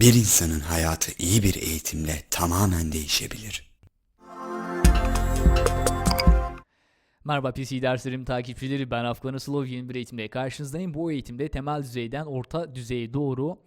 Bir insanın hayatı iyi bir eğitimle tamamen değişebilir. Merhaba PC derslerim takipçileri ben Afgan Aslov yeni bir eğitimde karşınızdayım. Bu eğitimde temel düzeyden orta düzeye doğru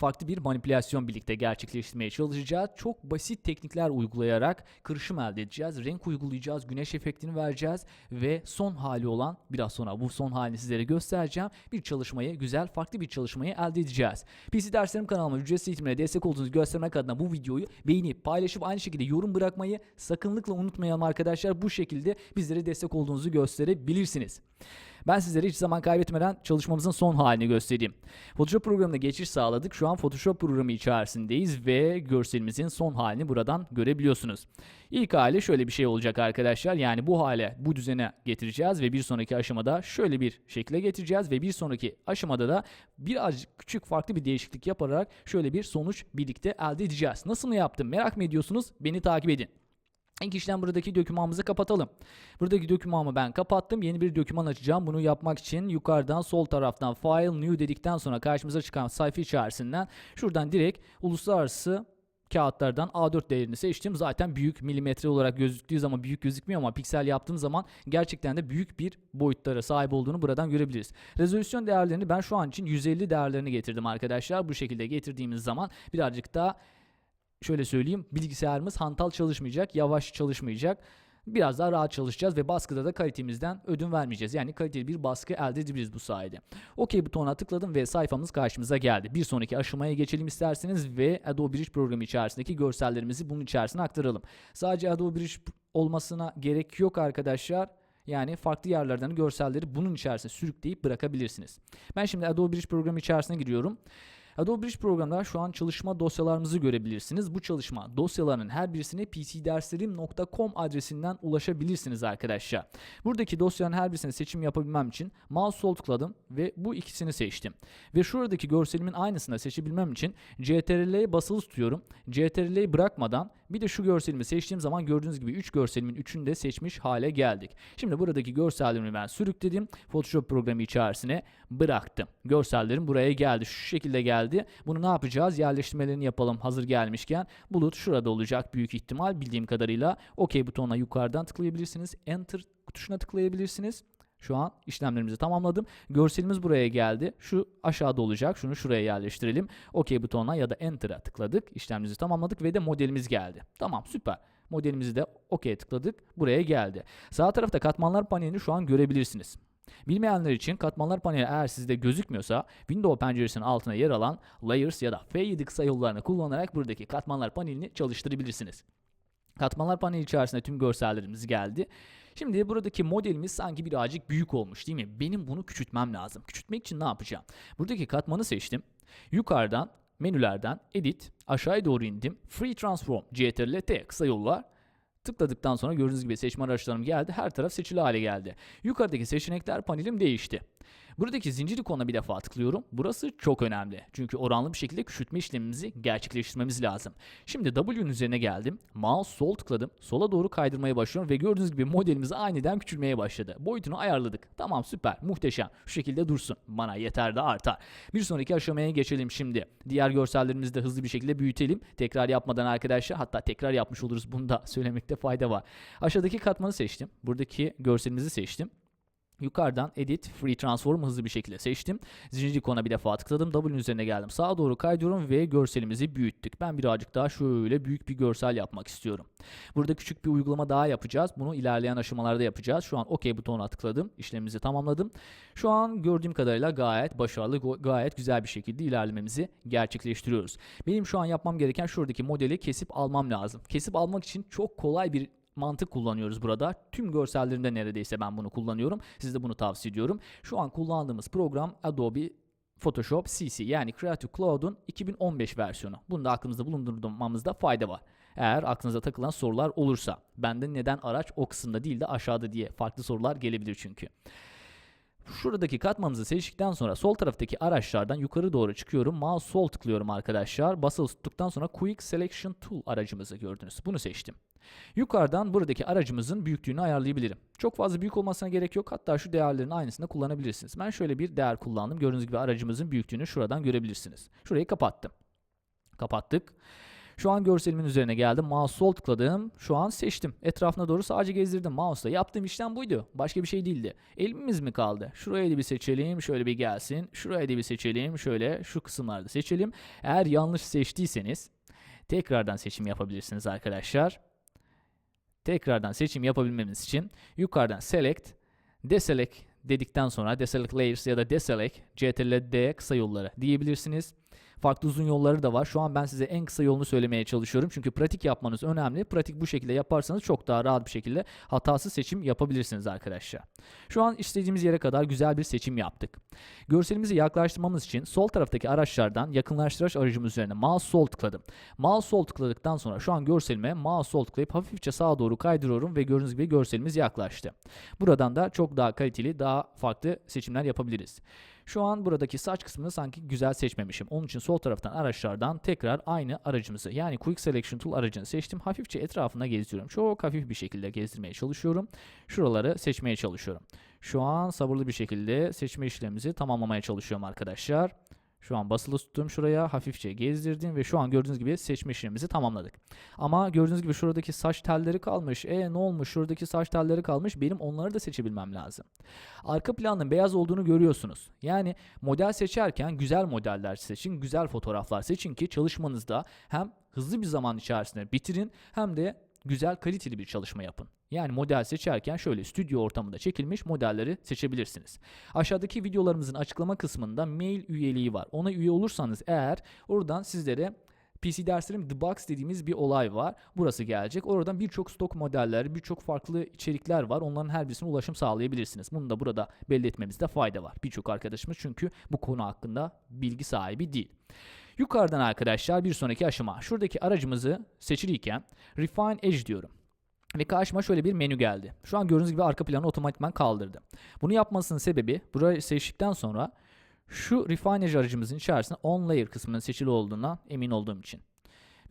farklı bir manipülasyon birlikte gerçekleştirmeye çalışacağız. Çok basit teknikler uygulayarak kırışım elde edeceğiz. Renk uygulayacağız, güneş efektini vereceğiz ve son hali olan biraz sonra bu son halini sizlere göstereceğim. Bir çalışmayı, güzel farklı bir çalışmayı elde edeceğiz. PC derslerim kanalıma ücretsiz eğitimlere destek olduğunuzu göstermek adına bu videoyu beğenip paylaşıp aynı şekilde yorum bırakmayı sakınlıkla unutmayalım arkadaşlar. Bu şekilde bizlere destek olduğunuzu gösterebilirsiniz. Ben sizlere hiç zaman kaybetmeden çalışmamızın son halini göstereyim. Photoshop programına geçiş sağladık. Şu an Photoshop programı içerisindeyiz ve görselimizin son halini buradan görebiliyorsunuz. İlk hali şöyle bir şey olacak arkadaşlar. Yani bu hale, bu düzene getireceğiz ve bir sonraki aşamada şöyle bir şekle getireceğiz ve bir sonraki aşamada da birazcık küçük farklı bir değişiklik yaparak şöyle bir sonuç birlikte elde edeceğiz. Nasıl yaptım merak mı ediyorsunuz? Beni takip edin. İlk işlem buradaki dokümanımızı kapatalım. Buradaki dokümanımı ben kapattım. Yeni bir doküman açacağım. Bunu yapmak için yukarıdan sol taraftan File New dedikten sonra karşımıza çıkan sayfa içerisinden şuradan direkt uluslararası kağıtlardan A4 değerini seçtim. Zaten büyük milimetre olarak gözüktüğü zaman büyük gözükmüyor ama piksel yaptığım zaman gerçekten de büyük bir boyutlara sahip olduğunu buradan görebiliriz. Rezolüsyon değerlerini ben şu an için 150 değerlerini getirdim arkadaşlar. Bu şekilde getirdiğimiz zaman birazcık daha şöyle söyleyeyim bilgisayarımız hantal çalışmayacak, yavaş çalışmayacak. Biraz daha rahat çalışacağız ve baskıda da kalitemizden ödün vermeyeceğiz. Yani kaliteli bir baskı elde edebiliriz bu sayede. OK butonuna tıkladım ve sayfamız karşımıza geldi. Bir sonraki aşamaya geçelim isterseniz ve Adobe Bridge programı içerisindeki görsellerimizi bunun içerisine aktaralım. Sadece Adobe Bridge olmasına gerek yok arkadaşlar. Yani farklı yerlerden görselleri bunun içerisine sürükleyip bırakabilirsiniz. Ben şimdi Adobe Bridge programı içerisine giriyorum. Adobe Bridge programında şu an çalışma dosyalarımızı görebilirsiniz. Bu çalışma dosyalarının her birisine pcderslerim.com adresinden ulaşabilirsiniz arkadaşlar. Buradaki dosyanın her birisine seçim yapabilmem için mouse sol tıkladım ve bu ikisini seçtim. Ve şuradaki görselimin aynısını seçebilmem için CTRL'ye basılı tutuyorum. CTRL'yi bırakmadan bir de şu görselimi seçtiğim zaman gördüğünüz gibi 3 görselimin 3'ünü de seçmiş hale geldik. Şimdi buradaki görsellerimi ben sürükledim. Photoshop programı içerisine bıraktım. Görsellerim buraya geldi. Şu şekilde geldi. Bunu ne yapacağız? Yerleştirmelerini yapalım hazır gelmişken. Bulut şurada olacak büyük ihtimal bildiğim kadarıyla. OK butonuna yukarıdan tıklayabilirsiniz. Enter tuşuna tıklayabilirsiniz. Şu an işlemlerimizi tamamladım. Görselimiz buraya geldi. Şu aşağıda olacak. Şunu şuraya yerleştirelim. OK butonuna ya da Enter'a tıkladık. İşlemimizi tamamladık ve de modelimiz geldi. Tamam süper. Modelimizi de OK'ye tıkladık. Buraya geldi. Sağ tarafta katmanlar panelini şu an görebilirsiniz. Bilmeyenler için katmanlar paneli eğer sizde gözükmüyorsa Windows penceresinin altına yer alan Layers ya da F7 kısa yollarını kullanarak buradaki katmanlar panelini çalıştırabilirsiniz. Katmanlar paneli içerisinde tüm görsellerimiz geldi. Şimdi buradaki modelimiz sanki birazcık büyük olmuş değil mi? Benim bunu küçültmem lazım. Küçültmek için ne yapacağım? Buradaki katmanı seçtim. Yukarıdan menülerden Edit aşağıya doğru indim. Free Transform CTRL T kısa yollar. Tıkladıktan sonra gördüğünüz gibi seçme araçlarım geldi. Her taraf seçili hale geldi. Yukarıdaki seçenekler panelim değişti. Buradaki zincir ikonuna bir defa tıklıyorum. Burası çok önemli. Çünkü oranlı bir şekilde küçültme işlemimizi gerçekleştirmemiz lazım. Şimdi W'nin üzerine geldim. Mouse sol tıkladım. Sola doğru kaydırmaya başlıyorum ve gördüğünüz gibi modelimiz aniden küçülmeye başladı. Boyutunu ayarladık. Tamam süper muhteşem. Şu şekilde dursun. Bana yeter de artar. Bir sonraki aşamaya geçelim şimdi. Diğer görsellerimizi de hızlı bir şekilde büyütelim. Tekrar yapmadan arkadaşlar hatta tekrar yapmış oluruz. Bunu da söylemekte fayda var. Aşağıdaki katmanı seçtim. Buradaki görselimizi seçtim. Yukarıdan Edit, Free Transform hızlı bir şekilde seçtim. Zincir ikona bir defa tıkladım. W'nin üzerine geldim. Sağa doğru kaydırıyorum ve görselimizi büyüttük. Ben birazcık daha şöyle büyük bir görsel yapmak istiyorum. Burada küçük bir uygulama daha yapacağız. Bunu ilerleyen aşamalarda yapacağız. Şu an OK butonuna tıkladım. İşlemimizi tamamladım. Şu an gördüğüm kadarıyla gayet başarılı, gayet güzel bir şekilde ilerlememizi gerçekleştiriyoruz. Benim şu an yapmam gereken şuradaki modeli kesip almam lazım. Kesip almak için çok kolay bir mantık kullanıyoruz burada. Tüm görsellerimde neredeyse ben bunu kullanıyorum. Size de bunu tavsiye ediyorum. Şu an kullandığımız program Adobe Photoshop CC yani Creative Cloud'un 2015 versiyonu. Bunu da aklımızda bulundurmamızda fayda var. Eğer aklınıza takılan sorular olursa. Bende neden araç o kısımda değil de aşağıda diye farklı sorular gelebilir çünkü. Şuradaki katmanımızı seçtikten sonra sol taraftaki araçlardan yukarı doğru çıkıyorum. Mouse sol tıklıyorum arkadaşlar. Basılı tuttuktan sonra Quick Selection Tool aracımızı gördünüz. Bunu seçtim. Yukarıdan buradaki aracımızın büyüklüğünü ayarlayabilirim. Çok fazla büyük olmasına gerek yok. Hatta şu değerlerin aynısını kullanabilirsiniz. Ben şöyle bir değer kullandım. Gördüğünüz gibi aracımızın büyüklüğünü şuradan görebilirsiniz. Şurayı kapattım. Kapattık. Şu an görselimin üzerine geldim. Mouse sol tıkladım. Şu an seçtim. Etrafına doğru sadece gezdirdim mouse'la. Yaptığım işlem buydu. Başka bir şey değildi. Elimiz mi kaldı? Şuraya da bir seçelim. Şöyle bir gelsin. Şuraya da bir seçelim. Şöyle şu kısımlarda seçelim. Eğer yanlış seçtiyseniz tekrardan seçim yapabilirsiniz arkadaşlar. Tekrardan seçim yapabilmemiz için yukarıdan select, deselect dedikten sonra deselect layers ya da deselect, ctrl D kısa yolları diyebilirsiniz. Farklı uzun yolları da var. Şu an ben size en kısa yolunu söylemeye çalışıyorum. Çünkü pratik yapmanız önemli. Pratik bu şekilde yaparsanız çok daha rahat bir şekilde hatasız seçim yapabilirsiniz arkadaşlar. Şu an istediğimiz yere kadar güzel bir seçim yaptık. Görselimizi yaklaştırmamız için sol taraftaki araçlardan yakınlaştırıcı aracımız üzerine mouse sol tıkladım. Mouse sol tıkladıktan sonra şu an görselime mouse sol tıklayıp hafifçe sağa doğru kaydırıyorum ve gördüğünüz gibi görselimiz yaklaştı. Buradan da çok daha kaliteli, daha farklı seçimler yapabiliriz. Şu an buradaki saç kısmını sanki güzel seçmemişim. Onun için sol taraftan araçlardan tekrar aynı aracımızı yani Quick Selection Tool aracını seçtim. Hafifçe etrafına gezdiriyorum. Çok hafif bir şekilde gezdirmeye çalışıyorum. Şuraları seçmeye çalışıyorum. Şu an sabırlı bir şekilde seçme işlemimizi tamamlamaya çalışıyorum arkadaşlar. Şu an basılı tuttum şuraya hafifçe gezdirdim ve şu an gördüğünüz gibi seçme işlemimizi tamamladık. Ama gördüğünüz gibi şuradaki saç telleri kalmış. E ne olmuş? Şuradaki saç telleri kalmış. Benim onları da seçebilmem lazım. Arka planın beyaz olduğunu görüyorsunuz. Yani model seçerken güzel modeller seçin, güzel fotoğraflar seçin ki çalışmanızda hem hızlı bir zaman içerisinde bitirin hem de güzel kaliteli bir çalışma yapın. Yani model seçerken şöyle stüdyo ortamında çekilmiş modelleri seçebilirsiniz. Aşağıdaki videolarımızın açıklama kısmında mail üyeliği var. Ona üye olursanız eğer oradan sizlere PC derslerim The Box dediğimiz bir olay var. Burası gelecek. Oradan birçok stok modeller, birçok farklı içerikler var. Onların her birisine ulaşım sağlayabilirsiniz. Bunu da burada belli etmemizde fayda var. Birçok arkadaşımız çünkü bu konu hakkında bilgi sahibi değil. Yukarıdan arkadaşlar bir sonraki aşama. Şuradaki aracımızı seçiliyken Refine Edge diyorum. Ve karşıma şöyle bir menü geldi. Şu an gördüğünüz gibi arka planı otomatikman kaldırdı. Bunu yapmasının sebebi burayı seçtikten sonra şu Refine Edge aracımızın içerisinde On Layer kısmının seçili olduğundan emin olduğum için.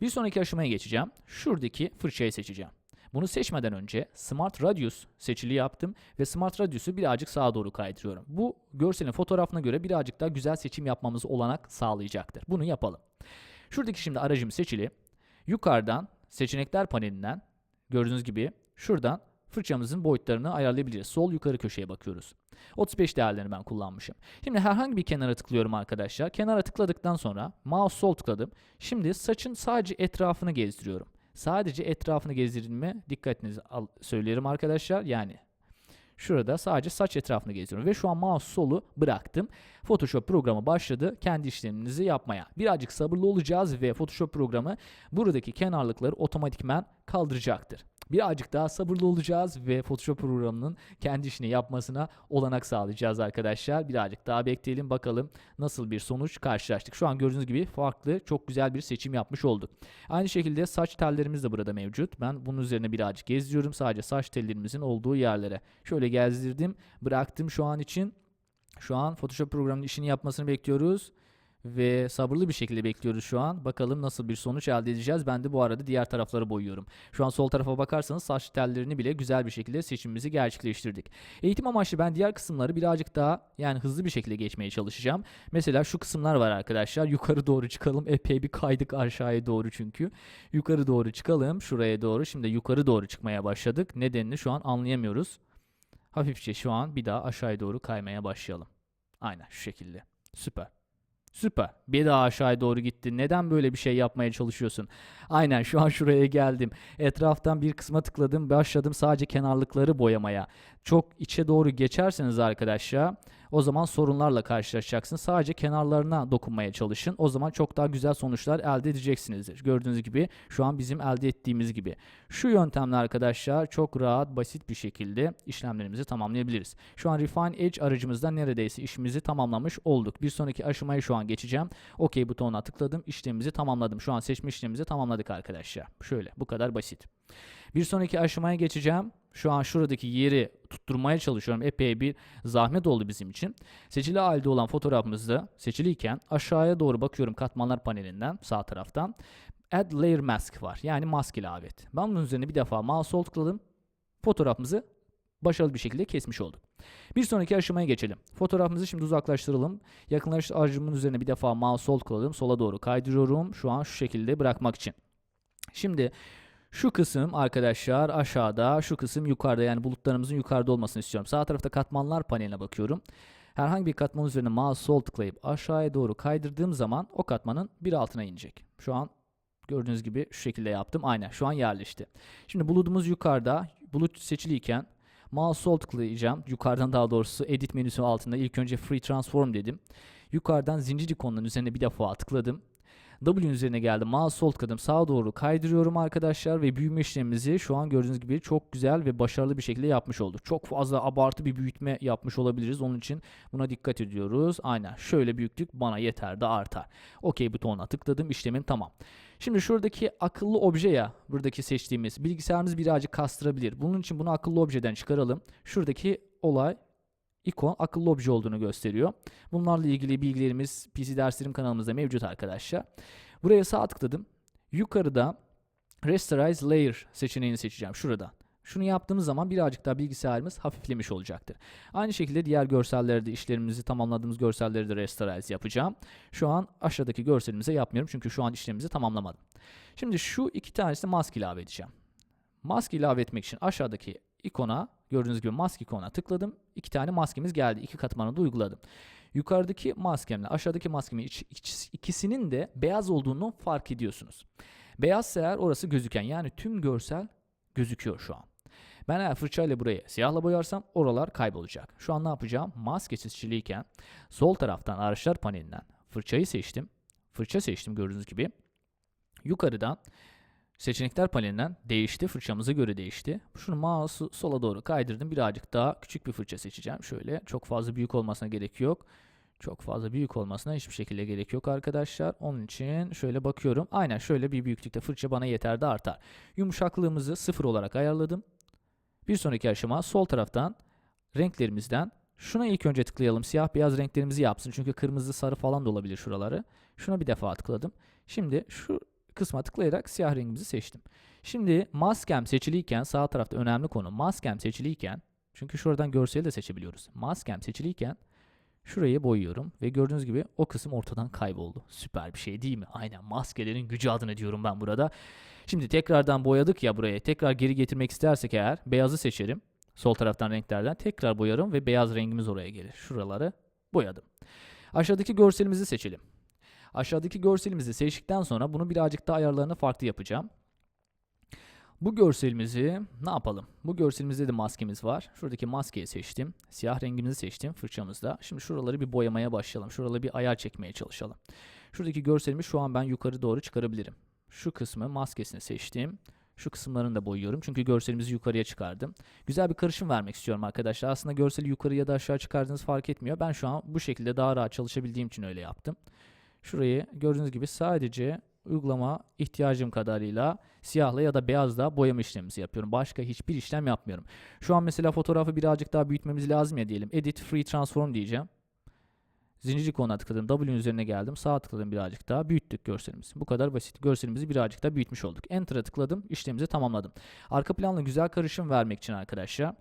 Bir sonraki aşamaya geçeceğim. Şuradaki fırçayı seçeceğim. Bunu seçmeden önce Smart Radius seçili yaptım ve Smart Radius'u birazcık sağa doğru kaydırıyorum. Bu görselin fotoğrafına göre birazcık daha güzel seçim yapmamızı olanak sağlayacaktır. Bunu yapalım. Şuradaki şimdi aracım seçili. Yukarıdan seçenekler panelinden gördüğünüz gibi şuradan fırçamızın boyutlarını ayarlayabiliriz. Sol yukarı köşeye bakıyoruz. 35 değerlerini ben kullanmışım. Şimdi herhangi bir kenara tıklıyorum arkadaşlar. Kenara tıkladıktan sonra mouse sol tıkladım. Şimdi saçın sadece etrafını gezdiriyorum. Sadece etrafını gezdirdiğime dikkatinizi al söylerim arkadaşlar. Yani şurada sadece saç etrafını gezdiriyorum ve şu an mouse solu bıraktım. Photoshop programı başladı kendi işleminizi yapmaya. Birazcık sabırlı olacağız ve Photoshop programı buradaki kenarlıkları otomatikmen kaldıracaktır. Birazcık daha sabırlı olacağız ve Photoshop programının kendi işini yapmasına olanak sağlayacağız arkadaşlar. Birazcık daha bekleyelim bakalım nasıl bir sonuç karşılaştık. Şu an gördüğünüz gibi farklı çok güzel bir seçim yapmış olduk. Aynı şekilde saç tellerimiz de burada mevcut. Ben bunun üzerine birazcık geziyorum sadece saç tellerimizin olduğu yerlere. Şöyle gezdirdim bıraktım şu an için. Şu an Photoshop programının işini yapmasını bekliyoruz ve sabırlı bir şekilde bekliyoruz şu an. Bakalım nasıl bir sonuç elde edeceğiz. Ben de bu arada diğer tarafları boyuyorum. Şu an sol tarafa bakarsanız saç tellerini bile güzel bir şekilde seçimimizi gerçekleştirdik. Eğitim amaçlı ben diğer kısımları birazcık daha yani hızlı bir şekilde geçmeye çalışacağım. Mesela şu kısımlar var arkadaşlar. Yukarı doğru çıkalım. Epey bir kaydık aşağıya doğru çünkü. Yukarı doğru çıkalım. Şuraya doğru. Şimdi yukarı doğru çıkmaya başladık. Nedenini şu an anlayamıyoruz. Hafifçe şu an bir daha aşağıya doğru kaymaya başlayalım. Aynen şu şekilde. Süper. Süper. Bir daha aşağıya doğru gitti. Neden böyle bir şey yapmaya çalışıyorsun? Aynen şu an şuraya geldim. Etraftan bir kısma tıkladım. Başladım sadece kenarlıkları boyamaya. Çok içe doğru geçerseniz arkadaşlar o zaman sorunlarla karşılaşacaksınız. Sadece kenarlarına dokunmaya çalışın. O zaman çok daha güzel sonuçlar elde edeceksinizdir. Gördüğünüz gibi şu an bizim elde ettiğimiz gibi. Şu yöntemle arkadaşlar çok rahat, basit bir şekilde işlemlerimizi tamamlayabiliriz. Şu an Refine Edge aracımızda neredeyse işimizi tamamlamış olduk. Bir sonraki aşamaya şu an geçeceğim. OK butonuna tıkladım. İşlemimizi tamamladım. Şu an seçme işlemimizi tamamladık arkadaşlar. Şöyle bu kadar basit. Bir sonraki aşamaya geçeceğim. Şu an şuradaki yeri tutturmaya çalışıyorum. Epey bir zahmet oldu bizim için. Seçili halde olan fotoğrafımızda seçiliyken aşağıya doğru bakıyorum katmanlar panelinden sağ taraftan. Add Layer Mask var. Yani mask ilave et. Ben bunun üzerine bir defa mouse sol tıkladım. Fotoğrafımızı başarılı bir şekilde kesmiş olduk. Bir sonraki aşamaya geçelim. Fotoğrafımızı şimdi uzaklaştıralım. Yakınlaştırıcımın üzerine bir defa mouse sol tıkladım. Sola doğru kaydırıyorum. Şu an şu şekilde bırakmak için. Şimdi şu kısım arkadaşlar aşağıda, şu kısım yukarıda yani bulutlarımızın yukarıda olmasını istiyorum. Sağ tarafta katmanlar paneline bakıyorum. Herhangi bir katman üzerine mouse sol tıklayıp aşağıya doğru kaydırdığım zaman o katmanın bir altına inecek. Şu an gördüğünüz gibi şu şekilde yaptım. Aynen şu an yerleşti. Şimdi bulutumuz yukarıda. Bulut seçiliyken mouse sol tıklayacağım. Yukarıdan daha doğrusu edit menüsü altında ilk önce free transform dedim. Yukarıdan zincir ikonunun üzerine bir defa tıkladım. W üzerine geldim. Mouse sol tıkladım. Sağa doğru kaydırıyorum arkadaşlar ve büyüme işlemimizi şu an gördüğünüz gibi çok güzel ve başarılı bir şekilde yapmış olduk. Çok fazla abartı bir büyütme yapmış olabiliriz. Onun için buna dikkat ediyoruz. Aynen şöyle büyüklük bana yeter de artar. OK butonuna tıkladım. İşlemim tamam. Şimdi şuradaki akıllı obje ya buradaki seçtiğimiz bilgisayarımız birazcık kastırabilir. Bunun için bunu akıllı objeden çıkaralım. Şuradaki olay ikon akıllı obje olduğunu gösteriyor. Bunlarla ilgili bilgilerimiz PC Derslerim kanalımızda mevcut arkadaşlar. Buraya sağ tıkladım. Yukarıda Rasterize Layer seçeneğini seçeceğim şuradan. Şunu yaptığımız zaman birazcık daha bilgisayarımız hafiflemiş olacaktır. Aynı şekilde diğer görsellerde işlerimizi tamamladığımız görselleri de rasterize yapacağım. Şu an aşağıdaki görselimize yapmıyorum çünkü şu an işlemimizi tamamlamadım. Şimdi şu iki tanesini mask ilave edeceğim. Mask ilave etmek için aşağıdaki ikona gördüğünüz gibi mask ikonuna tıkladım. İki tane maskemiz geldi. İki katmanı da uyguladım. Yukarıdaki maskemle aşağıdaki maskemin iç- iç- ikisinin de beyaz olduğunu fark ediyorsunuz. Beyaz eğer orası gözüken yani tüm görsel gözüküyor şu an. Ben eğer fırçayla burayı siyahla boyarsam oralar kaybolacak. Şu an ne yapacağım? Maske seçiliyken sol taraftan araçlar panelinden fırçayı seçtim. Fırça seçtim gördüğünüz gibi. Yukarıdan seçenekler panelinden değişti. Fırçamıza göre değişti. Şunu mouse'u sola doğru kaydırdım. Birazcık daha küçük bir fırça seçeceğim. Şöyle çok fazla büyük olmasına gerek yok. Çok fazla büyük olmasına hiçbir şekilde gerek yok arkadaşlar. Onun için şöyle bakıyorum. Aynen şöyle bir büyüklükte fırça bana yeter de artar. Yumuşaklığımızı sıfır olarak ayarladım. Bir sonraki aşama sol taraftan renklerimizden şuna ilk önce tıklayalım. Siyah beyaz renklerimizi yapsın. Çünkü kırmızı sarı falan da olabilir şuraları. Şuna bir defa tıkladım. Şimdi şu kısma tıklayarak siyah rengimizi seçtim. Şimdi maskem seçiliyken sağ tarafta önemli konu maskem seçiliyken çünkü şuradan görseli de seçebiliyoruz. Maskem seçiliyken şurayı boyuyorum ve gördüğünüz gibi o kısım ortadan kayboldu. Süper bir şey değil mi? Aynen maskelerin gücü adına diyorum ben burada. Şimdi tekrardan boyadık ya buraya. Tekrar geri getirmek istersek eğer beyazı seçerim. Sol taraftan renklerden tekrar boyarım ve beyaz rengimiz oraya gelir. Şuraları boyadım. Aşağıdaki görselimizi seçelim. Aşağıdaki görselimizi seçtikten sonra bunu birazcık daha ayarlarını farklı yapacağım. Bu görselimizi ne yapalım? Bu görselimizde de maskemiz var. Şuradaki maskeyi seçtim. Siyah rengimizi seçtim fırçamızda. Şimdi şuraları bir boyamaya başlayalım. Şuraları bir ayar çekmeye çalışalım. Şuradaki görselimi şu an ben yukarı doğru çıkarabilirim. Şu kısmı maskesini seçtim. Şu kısımlarını da boyuyorum. Çünkü görselimizi yukarıya çıkardım. Güzel bir karışım vermek istiyorum arkadaşlar. Aslında görseli yukarı ya da aşağı çıkardığınız fark etmiyor. Ben şu an bu şekilde daha rahat çalışabildiğim için öyle yaptım. Şurayı gördüğünüz gibi sadece uygulama ihtiyacım kadarıyla siyahla ya da beyazla boyama işlemimizi yapıyorum. Başka hiçbir işlem yapmıyorum. Şu an mesela fotoğrafı birazcık daha büyütmemiz lazım ya diyelim. Edit Free Transform diyeceğim. Zincir ikonuna tıkladım. W üzerine geldim. Sağa tıkladım birazcık daha. Büyüttük görselimizi. Bu kadar basit. Görselimizi birazcık daha büyütmüş olduk. Enter'a tıkladım. İşlemimizi tamamladım. Arka planla güzel karışım vermek için arkadaşlar.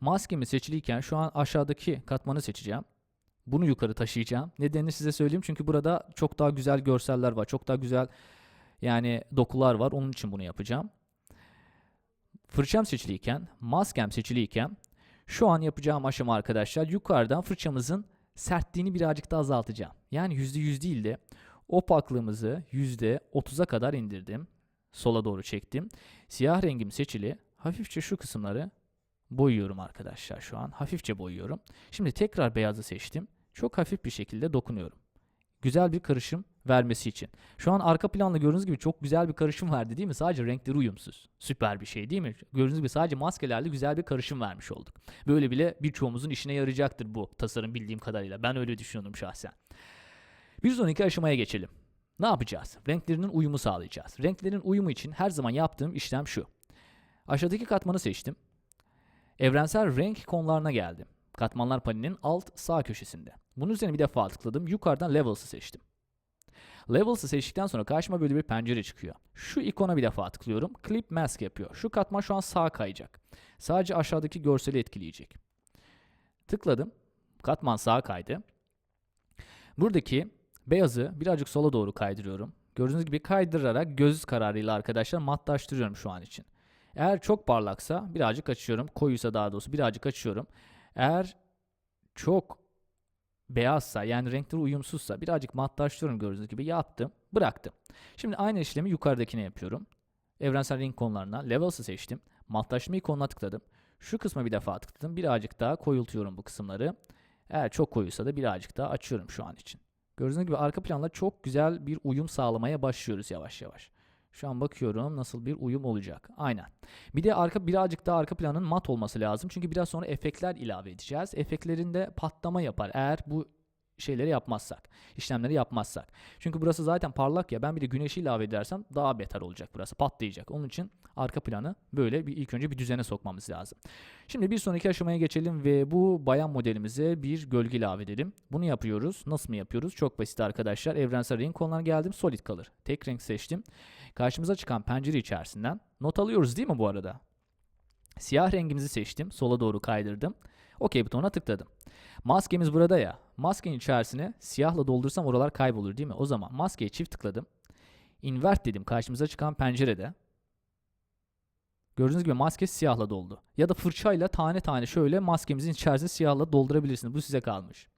Maskemi seçiliyken şu an aşağıdaki katmanı seçeceğim. Bunu yukarı taşıyacağım. Nedenini size söyleyeyim çünkü burada çok daha güzel görseller var. Çok daha güzel yani dokular var. Onun için bunu yapacağım. Fırçam seçiliyken, maskem seçiliyken şu an yapacağım aşama arkadaşlar yukarıdan fırçamızın sertliğini birazcık daha azaltacağım. Yani %100 değil de opaklığımızı %30'a kadar indirdim. Sola doğru çektim. Siyah rengim seçili. Hafifçe şu kısımları boyuyorum arkadaşlar şu an. Hafifçe boyuyorum. Şimdi tekrar beyazı seçtim. Çok hafif bir şekilde dokunuyorum. Güzel bir karışım vermesi için. Şu an arka planda gördüğünüz gibi çok güzel bir karışım verdi değil mi? Sadece renkleri uyumsuz. Süper bir şey değil mi? Gördüğünüz gibi sadece maskelerle güzel bir karışım vermiş olduk. Böyle bile birçoğumuzun işine yarayacaktır bu tasarım bildiğim kadarıyla. Ben öyle düşünüyorum şahsen. Bir sonraki aşamaya geçelim. Ne yapacağız? Renklerinin uyumu sağlayacağız. Renklerin uyumu için her zaman yaptığım işlem şu. Aşağıdaki katmanı seçtim. Evrensel renk konularına geldim. Katmanlar panelinin alt sağ köşesinde. Bunun üzerine bir defa tıkladım. Yukarıdan Levels'ı seçtim. Levels'ı seçtikten sonra karşıma böyle bir pencere çıkıyor. Şu ikona bir defa tıklıyorum. Clip Mask yapıyor. Şu katman şu an sağa kayacak. Sadece aşağıdaki görseli etkileyecek. Tıkladım. Katman sağa kaydı. Buradaki beyazı birazcık sola doğru kaydırıyorum. Gördüğünüz gibi kaydırarak göz kararıyla arkadaşlar matlaştırıyorum şu an için. Eğer çok parlaksa birazcık açıyorum. Koyuysa daha doğrusu birazcık açıyorum. Eğer çok beyazsa yani renkleri uyumsuzsa birazcık matlaştırıyorum gördüğünüz gibi yaptım. Bıraktım. Şimdi aynı işlemi yukarıdakine yapıyorum. Evrensel renk konularına Levels'ı seçtim. Matlaşma ikonuna tıkladım. Şu kısma bir defa tıkladım. Birazcık daha koyultuyorum bu kısımları. Eğer çok koyuysa da birazcık daha açıyorum şu an için. Gördüğünüz gibi arka planla çok güzel bir uyum sağlamaya başlıyoruz yavaş yavaş. Şu an bakıyorum nasıl bir uyum olacak. Aynen. Bir de arka birazcık daha arka planın mat olması lazım. Çünkü biraz sonra efektler ilave edeceğiz. Efektlerinde patlama yapar eğer bu şeyleri yapmazsak, işlemleri yapmazsak. Çünkü burası zaten parlak ya ben bir de güneşi ilave edersem daha beter olacak burası patlayacak. Onun için arka planı böyle bir ilk önce bir düzene sokmamız lazım. Şimdi bir sonraki aşamaya geçelim ve bu bayan modelimize bir gölge ilave edelim. Bunu yapıyoruz. Nasıl mı yapıyoruz? Çok basit arkadaşlar. Evrensel renk konularına geldim. Solid color. Tek renk seçtim. Karşımıza çıkan pencere içerisinden not alıyoruz değil mi bu arada? Siyah rengimizi seçtim. Sola doğru kaydırdım. OK butonuna tıkladım. Maskemiz burada ya. Maskenin içerisine siyahla doldursam oralar kaybolur değil mi? O zaman maskeye çift tıkladım. Invert dedim karşımıza çıkan pencerede. Gördüğünüz gibi maske siyahla doldu. Ya da fırçayla tane tane şöyle maskemizin içerisine siyahla doldurabilirsiniz. Bu size kalmış.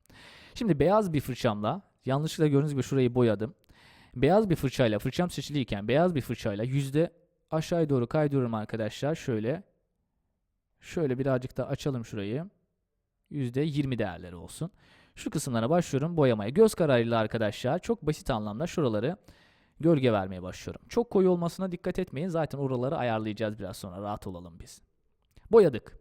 Şimdi beyaz bir fırçamla yanlışlıkla gördüğünüz gibi şurayı boyadım. Beyaz bir fırçayla fırçam seçiliyken beyaz bir fırçayla yüzde aşağıya doğru kaydırıyorum arkadaşlar. Şöyle şöyle birazcık da açalım şurayı. %20 değerleri olsun. Şu kısımlara başlıyorum boyamaya. Göz kararıyla arkadaşlar çok basit anlamda şuraları gölge vermeye başlıyorum. Çok koyu olmasına dikkat etmeyin. Zaten oraları ayarlayacağız biraz sonra. Rahat olalım biz. Boyadık.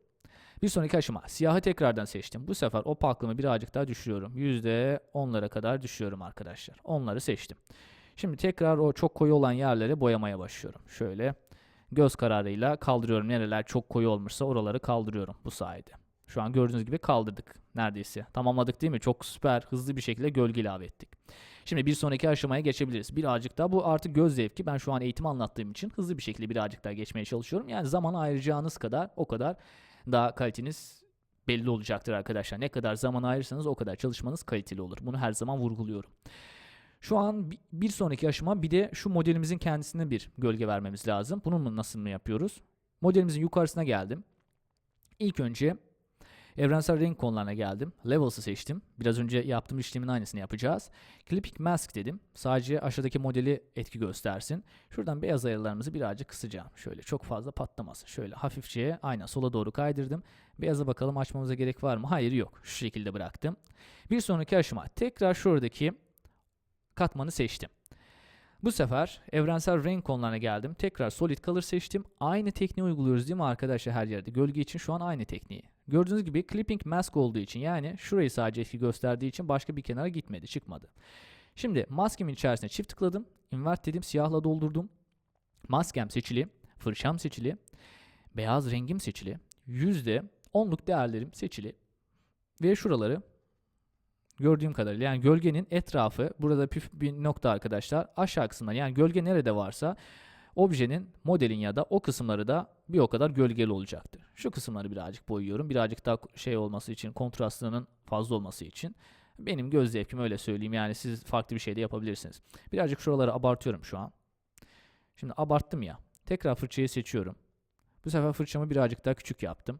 Bir sonraki aşama. Siyahı tekrardan seçtim. Bu sefer opaklığımı birazcık daha düşürüyorum. %10'lara kadar düşüyorum arkadaşlar. Onları seçtim. Şimdi tekrar o çok koyu olan yerleri boyamaya başlıyorum. Şöyle göz kararıyla kaldırıyorum. Nereler çok koyu olmuşsa oraları kaldırıyorum bu sayede. Şu an gördüğünüz gibi kaldırdık neredeyse. Tamamladık değil mi? Çok süper hızlı bir şekilde gölge ilave ettik. Şimdi bir sonraki aşamaya geçebiliriz. Birazcık daha bu artık göz zevki. Ben şu an eğitim anlattığım için hızlı bir şekilde birazcık daha geçmeye çalışıyorum. Yani zaman ayıracağınız kadar o kadar daha kaliteniz belli olacaktır arkadaşlar. Ne kadar zaman ayırırsanız o kadar çalışmanız kaliteli olur. Bunu her zaman vurguluyorum. Şu an bir sonraki aşama bir de şu modelimizin kendisine bir gölge vermemiz lazım. Bunun nasıl mı yapıyoruz? Modelimizin yukarısına geldim. İlk önce Evrensel renk konularına geldim. Levels'ı seçtim. Biraz önce yaptığım işlemin aynısını yapacağız. Clipping Mask dedim. Sadece aşağıdaki modeli etki göstersin. Şuradan beyaz ayarlarımızı birazcık kısacağım. Şöyle çok fazla patlamasın. Şöyle hafifçe aynen sola doğru kaydırdım. Beyaza bakalım açmamıza gerek var mı? Hayır yok. Şu şekilde bıraktım. Bir sonraki aşama. Tekrar şuradaki katmanı seçtim. Bu sefer evrensel renk konularına geldim. Tekrar solid color seçtim. Aynı tekniği uyguluyoruz değil mi arkadaşlar her yerde? Gölge için şu an aynı tekniği. Gördüğünüz gibi clipping mask olduğu için yani şurayı sadece gösterdiği için başka bir kenara gitmedi, çıkmadı. Şimdi maskemin içerisine çift tıkladım. Invert dedim, siyahla doldurdum. Maskem seçili, fırçam seçili, beyaz rengim seçili, yüzde onluk değerlerim seçili ve şuraları gördüğüm kadarıyla yani gölgenin etrafı burada püf bir nokta arkadaşlar aşağı kısımlar yani gölge nerede varsa objenin modelin ya da o kısımları da bir o kadar gölgeli olacaktır. Şu kısımları birazcık boyuyorum. Birazcık daha şey olması için kontrastının fazla olması için. Benim göz zevkim öyle söyleyeyim yani siz farklı bir şey de yapabilirsiniz. Birazcık şuraları abartıyorum şu an. Şimdi abarttım ya. Tekrar fırçayı seçiyorum. Bu sefer fırçamı birazcık daha küçük yaptım.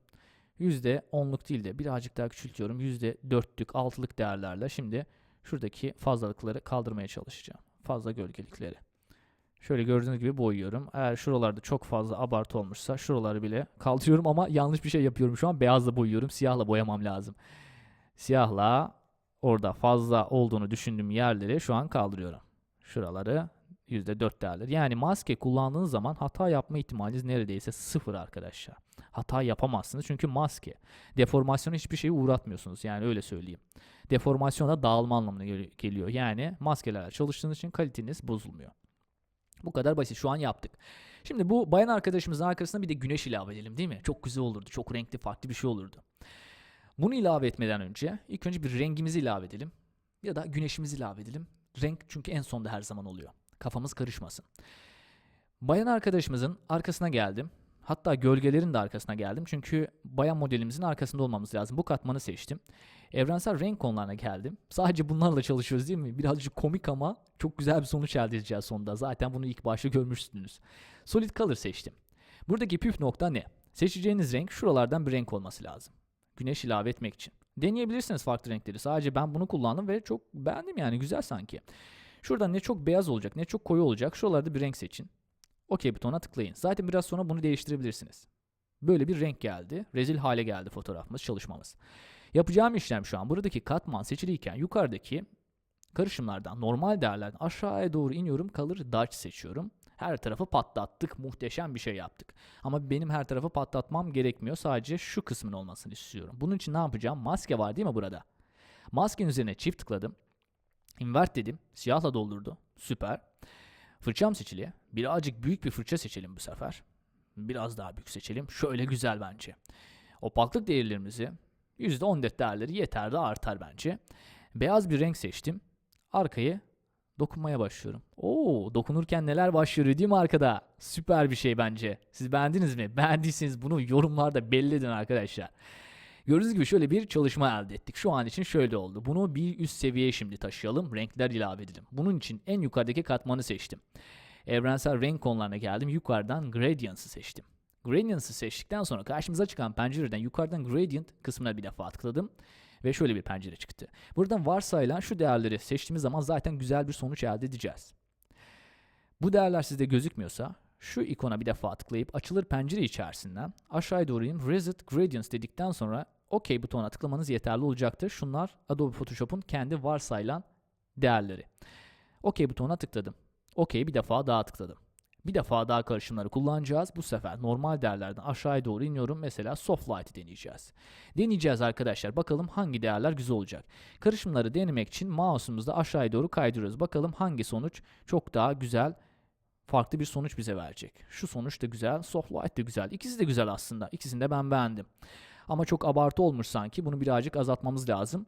%10'luk değil de birazcık daha küçültüyorum. %4'lük, 6'lık değerlerle şimdi şuradaki fazlalıkları kaldırmaya çalışacağım. Fazla gölgelikleri. Şöyle gördüğünüz gibi boyuyorum. Eğer şuralarda çok fazla abartı olmuşsa şuraları bile kaldırıyorum ama yanlış bir şey yapıyorum şu an. Beyazla boyuyorum. Siyahla boyamam lazım. Siyahla orada fazla olduğunu düşündüğüm yerleri şu an kaldırıyorum. Şuraları %4 değerleri. Yani maske kullandığınız zaman hata yapma ihtimaliniz neredeyse sıfır arkadaşlar. Hata yapamazsınız çünkü maske. Deformasyona hiçbir şeyi uğratmıyorsunuz yani öyle söyleyeyim. Deformasyona dağılma anlamına geliyor. Yani maskelerle çalıştığınız için kaliteniz bozulmuyor. Bu kadar basit. Şu an yaptık. Şimdi bu bayan arkadaşımızın arkasına bir de güneş ilave edelim değil mi? Çok güzel olurdu. Çok renkli farklı bir şey olurdu. Bunu ilave etmeden önce ilk önce bir rengimizi ilave edelim. Ya da güneşimizi ilave edelim. Renk çünkü en sonda her zaman oluyor. Kafamız karışmasın. Bayan arkadaşımızın arkasına geldim. Hatta gölgelerin de arkasına geldim. Çünkü bayan modelimizin arkasında olmamız lazım. Bu katmanı seçtim. Evrensel renk konularına geldim. Sadece bunlarla çalışıyoruz değil mi? Birazcık komik ama çok güzel bir sonuç elde edeceğiz sonunda. Zaten bunu ilk başta görmüşsünüz. Solid Color seçtim. Buradaki püf nokta ne? Seçeceğiniz renk şuralardan bir renk olması lazım. Güneş ilave etmek için. Deneyebilirsiniz farklı renkleri. Sadece ben bunu kullandım ve çok beğendim yani güzel sanki. Şurada ne çok beyaz olacak ne çok koyu olacak. Şuralarda bir renk seçin. OK butonuna tıklayın. Zaten biraz sonra bunu değiştirebilirsiniz. Böyle bir renk geldi. Rezil hale geldi fotoğrafımız, çalışmamız. Yapacağım işlem şu an buradaki katman seçiliyken yukarıdaki karışımlardan, normal değerlerden aşağıya doğru iniyorum. Kalır Dutch seçiyorum. Her tarafı patlattık. Muhteşem bir şey yaptık. Ama benim her tarafı patlatmam gerekmiyor. Sadece şu kısmın olmasını istiyorum. Bunun için ne yapacağım? Maske var değil mi burada? Maskenin üzerine çift tıkladım. Invert dedim. Siyahla doldurdu. Süper. Fırçam seçili. Birazcık büyük bir fırça seçelim bu sefer. Biraz daha büyük seçelim. Şöyle güzel bence. Opaklık değerlerimizi %14 değerleri yeter de artar bence. Beyaz bir renk seçtim. Arkayı dokunmaya başlıyorum. Oo, dokunurken neler başlıyor değil mi arkada? Süper bir şey bence. Siz beğendiniz mi? Beğendiyseniz bunu yorumlarda belli edin arkadaşlar. Gördüğünüz gibi şöyle bir çalışma elde ettik. Şu an için şöyle oldu. Bunu bir üst seviyeye şimdi taşıyalım. Renkler ilave edelim. Bunun için en yukarıdaki katmanı seçtim. Evrensel renk konularına geldim. Yukarıdan Gradients'ı seçtim. Gradients'ı seçtikten sonra karşımıza çıkan pencereden yukarıdan Gradient kısmına bir defa tıkladım. Ve şöyle bir pencere çıktı. Buradan varsayılan şu değerleri seçtiğimiz zaman zaten güzel bir sonuç elde edeceğiz. Bu değerler sizde gözükmüyorsa şu ikona bir defa tıklayıp açılır pencere içerisinden aşağıya doğru Reset Gradients dedikten sonra OK butonuna tıklamanız yeterli olacaktır. Şunlar Adobe Photoshop'un kendi varsayılan değerleri. OK butonuna tıkladım. OK bir defa daha tıkladım. Bir defa daha karışımları kullanacağız. Bu sefer normal değerlerden aşağıya doğru iniyorum. Mesela soft light'ı deneyeceğiz. Deneyeceğiz arkadaşlar. Bakalım hangi değerler güzel olacak. Karışımları denemek için mouse'umuzda aşağıya doğru kaydırıyoruz. Bakalım hangi sonuç çok daha güzel farklı bir sonuç bize verecek. Şu sonuç da güzel, soft light de güzel. İkisi de güzel aslında. İkisini de ben beğendim. Ama çok abartı olmuş sanki. Bunu birazcık azaltmamız lazım.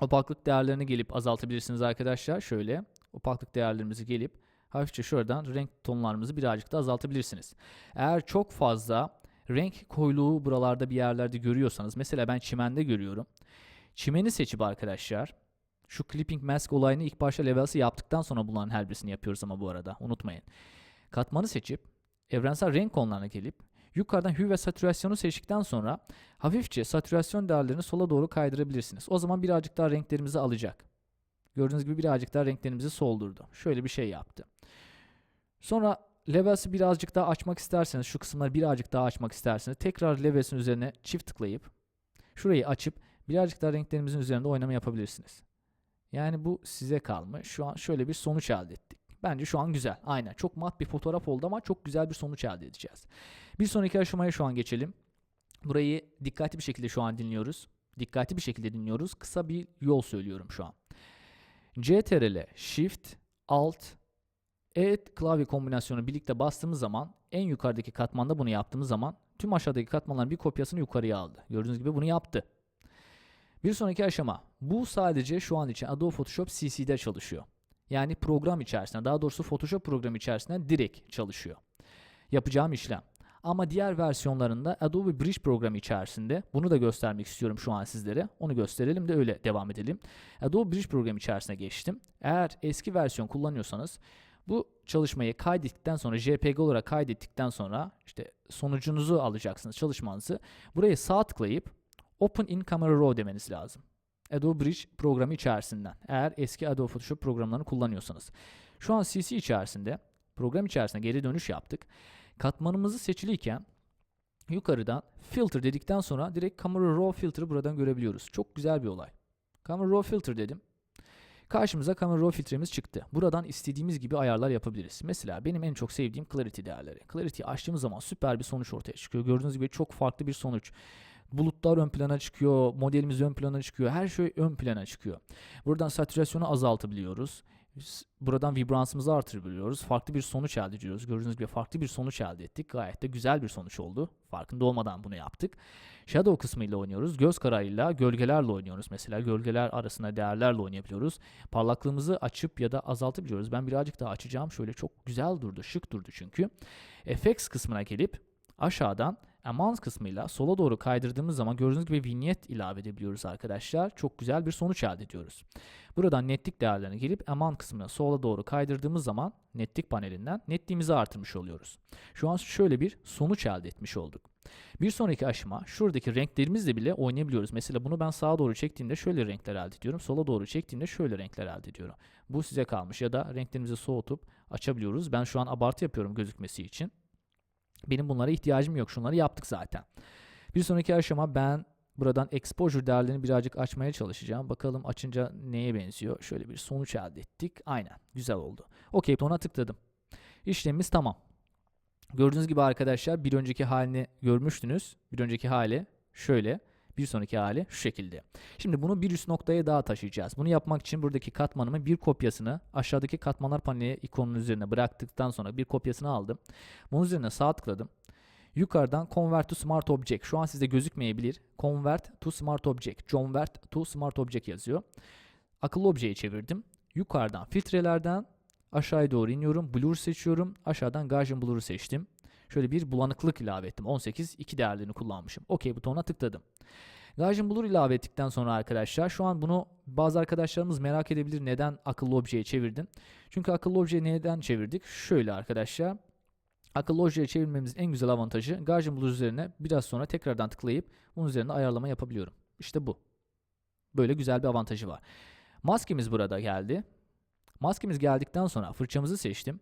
Opaklık değerlerini gelip azaltabilirsiniz arkadaşlar. Şöyle opaklık değerlerimizi gelip hafifçe şuradan renk tonlarımızı birazcık da azaltabilirsiniz. Eğer çok fazla renk koyuluğu buralarda bir yerlerde görüyorsanız mesela ben çimende görüyorum. Çimeni seçip arkadaşlar şu clipping mask olayını ilk başta level'sı yaptıktan sonra bunların her birisini yapıyoruz ama bu arada unutmayın. Katmanı seçip evrensel renk konularına gelip yukarıdan hue ve satürasyonu seçtikten sonra hafifçe satürasyon değerlerini sola doğru kaydırabilirsiniz. O zaman birazcık daha renklerimizi alacak. Gördüğünüz gibi birazcık daha renklerimizi soldurdu. Şöyle bir şey yaptı. Sonra levels'i birazcık daha açmak isterseniz, şu kısımları birazcık daha açmak isterseniz tekrar levels'in üzerine çift tıklayıp şurayı açıp birazcık daha renklerimizin üzerinde oynama yapabilirsiniz. Yani bu size kalmış. Şu an şöyle bir sonuç elde ettik. Bence şu an güzel. Aynen. Çok mat bir fotoğraf oldu ama çok güzel bir sonuç elde edeceğiz. Bir sonraki aşamaya şu an geçelim. Burayı dikkatli bir şekilde şu an dinliyoruz. Dikkatli bir şekilde dinliyoruz. Kısa bir yol söylüyorum şu an. CTRL, Shift, Alt, E klavye kombinasyonu birlikte bastığımız zaman en yukarıdaki katmanda bunu yaptığımız zaman tüm aşağıdaki katmanların bir kopyasını yukarıya aldı. Gördüğünüz gibi bunu yaptı. Bir sonraki aşama. Bu sadece şu an için Adobe Photoshop CC'de çalışıyor. Yani program içerisinde, daha doğrusu Photoshop programı içerisinde direkt çalışıyor. Yapacağım işlem. Ama diğer versiyonlarında Adobe Bridge programı içerisinde bunu da göstermek istiyorum şu an sizlere. Onu gösterelim de öyle devam edelim. Adobe Bridge programı içerisine geçtim. Eğer eski versiyon kullanıyorsanız bu çalışmayı kaydettikten sonra JPG olarak kaydettikten sonra işte sonucunuzu alacaksınız çalışmanızı. Buraya sağ tıklayıp Open in Camera Raw demeniz lazım. Adobe Bridge programı içerisinden. Eğer eski Adobe Photoshop programlarını kullanıyorsanız. Şu an CC içerisinde program içerisinde geri dönüş yaptık. Katmanımızı seçiliyken yukarıdan filter dedikten sonra direkt Camera Raw filter'ı buradan görebiliyoruz. Çok güzel bir olay. Camera Raw filter dedim. Karşımıza Camera Raw filtremiz çıktı. Buradan istediğimiz gibi ayarlar yapabiliriz. Mesela benim en çok sevdiğim Clarity değerleri. Clarity'yi açtığımız zaman süper bir sonuç ortaya çıkıyor. Gördüğünüz gibi çok farklı bir sonuç. Bulutlar ön plana çıkıyor, modelimiz ön plana çıkıyor, her şey ön plana çıkıyor. Buradan satürasyonu azaltabiliyoruz. Buradan vibransımızı artırabiliyoruz. Farklı bir sonuç elde ediyoruz. Gördüğünüz gibi farklı bir sonuç elde ettik. Gayet de güzel bir sonuç oldu. Farkında olmadan bunu yaptık. Shadow kısmıyla oynuyoruz. Göz kararıyla gölgelerle oynuyoruz. Mesela gölgeler arasında değerlerle oynayabiliyoruz. Parlaklığımızı açıp ya da azaltabiliyoruz. Ben birazcık daha açacağım. Şöyle çok güzel durdu, şık durdu çünkü. Effects kısmına gelip aşağıdan Amount kısmıyla sola doğru kaydırdığımız zaman gördüğünüz gibi vignette ilave edebiliyoruz arkadaşlar. Çok güzel bir sonuç elde ediyoruz. Buradan netlik değerlerine gelip Amount kısmına sola doğru kaydırdığımız zaman netlik panelinden netliğimizi artırmış oluyoruz. Şu an şöyle bir sonuç elde etmiş olduk. Bir sonraki aşama şuradaki renklerimizle bile oynayabiliyoruz. Mesela bunu ben sağa doğru çektiğimde şöyle renkler elde ediyorum. Sola doğru çektiğimde şöyle renkler elde ediyorum. Bu size kalmış ya da renklerimizi soğutup açabiliyoruz. Ben şu an abartı yapıyorum gözükmesi için. Benim bunlara ihtiyacım yok. Şunları yaptık zaten. Bir sonraki aşama ben buradan exposure değerlerini birazcık açmaya çalışacağım. Bakalım açınca neye benziyor. Şöyle bir sonuç elde ettik. Aynen. Güzel oldu. Okey butona tıkladım. İşlemimiz tamam. Gördüğünüz gibi arkadaşlar bir önceki halini görmüştünüz. Bir önceki hali şöyle. Bir sonraki hali şu şekilde. Şimdi bunu bir üst noktaya daha taşıyacağız. Bunu yapmak için buradaki katmanımın bir kopyasını aşağıdaki katmanlar paneli ikonunun üzerine bıraktıktan sonra bir kopyasını aldım. Bunun üzerine sağ tıkladım. Yukarıdan Convert to Smart Object. Şu an sizde gözükmeyebilir. Convert to Smart Object. Convert to Smart Object yazıyor. Akıllı objeyi çevirdim. Yukarıdan filtrelerden aşağıya doğru iniyorum. Blur seçiyorum. Aşağıdan Gaussian Blur'u seçtim. Şöyle bir bulanıklık ilave ettim. 18 2 değerlerini kullanmışım. OK butonuna tıkladım. Gaussian Blur ilave ettikten sonra arkadaşlar şu an bunu bazı arkadaşlarımız merak edebilir neden akıllı objeye çevirdin. Çünkü akıllı objeyi neden çevirdik? Şöyle arkadaşlar. Akıllı objeye çevirmemizin en güzel avantajı Gaussian Blur üzerine biraz sonra tekrardan tıklayıp bunun üzerine ayarlama yapabiliyorum. İşte bu. Böyle güzel bir avantajı var. Maskemiz burada geldi. Maskemiz geldikten sonra fırçamızı seçtim.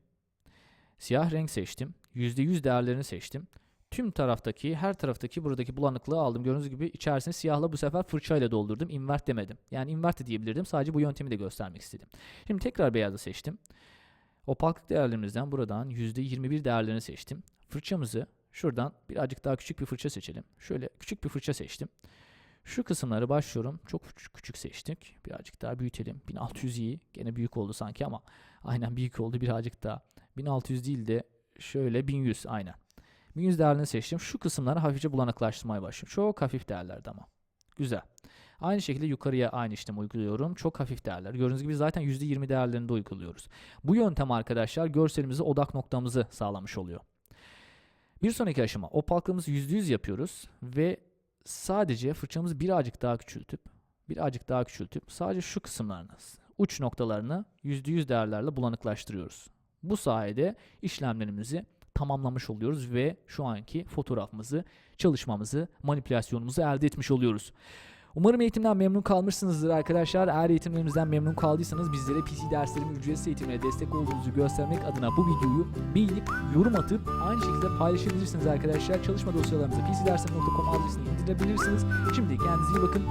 Siyah renk seçtim. %100 değerlerini seçtim. Tüm taraftaki, her taraftaki buradaki bulanıklığı aldım. Gördüğünüz gibi içerisine siyahla bu sefer fırçayla doldurdum. Invert demedim. Yani invert de diyebilirdim. Sadece bu yöntemi de göstermek istedim. Şimdi tekrar beyazı seçtim. Opaklık değerlerimizden buradan %21 değerlerini seçtim. Fırçamızı şuradan birazcık daha küçük bir fırça seçelim. Şöyle küçük bir fırça seçtim. Şu kısımları başlıyorum. Çok küçük seçtik. Birazcık daha büyütelim. 1600 iyi. Gene büyük oldu sanki ama aynen büyük oldu birazcık daha. 1600 değil de şöyle 1100 aynen. 1100 değerlerini seçtim. Şu kısımları hafifçe bulanıklaştırmaya başlıyorum. Çok hafif değerlerde ama. Güzel. Aynı şekilde yukarıya aynı işlemi uyguluyorum. Çok hafif değerler. Gördüğünüz gibi zaten %20 değerlerinde uyguluyoruz. Bu yöntem arkadaşlar görselimizi odak noktamızı sağlamış oluyor. Bir sonraki aşama opaklığımızı %100 yapıyoruz ve sadece fırçamızı birazcık daha küçültüp birazcık daha küçültüp sadece şu kısımlarını uç noktalarını %100 değerlerle bulanıklaştırıyoruz. Bu sayede işlemlerimizi tamamlamış oluyoruz ve şu anki fotoğrafımızı, çalışmamızı, manipülasyonumuzu elde etmiş oluyoruz. Umarım eğitimden memnun kalmışsınızdır arkadaşlar. Eğer eğitimlerimizden memnun kaldıysanız bizlere PC derslerimin ücretsiz eğitimine destek olduğunuzu göstermek adına bu videoyu beğenip yorum atıp aynı şekilde paylaşabilirsiniz arkadaşlar. Çalışma dosyalarımızı pcderslerim.com adresine indirebilirsiniz. Şimdi kendinize iyi bakın.